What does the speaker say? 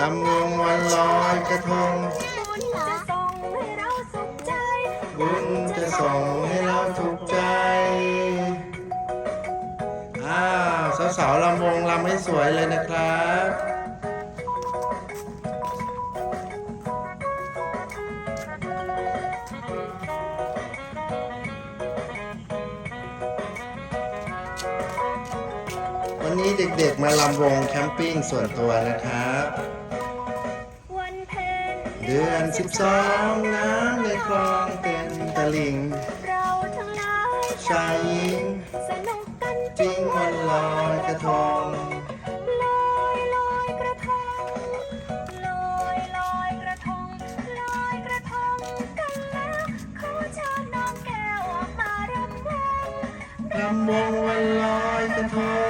ลำวงวันลอยกระทง บุญจะส่งให้เราสุขใจ บุญจะส่งให้เราถูกใจ อ้าวสาวๆลำวงลำให้สวยเลยนะครับ วันนี้เด็กๆมาลำวงแคมปิ้งส่วนตัวนะครับวันเพ็ญเดือนสิบสองน้ำในคลองเต็มตลิ่งเราทั้งหลายชายหญิงสนุกกันจริงวันลอยกระทงลอยลอยกระทงลอยลอยกระทงลอยกระทงกันแล้วขอเชิญน้องแก้วออกมารำวงลำวงวันลอยกระทง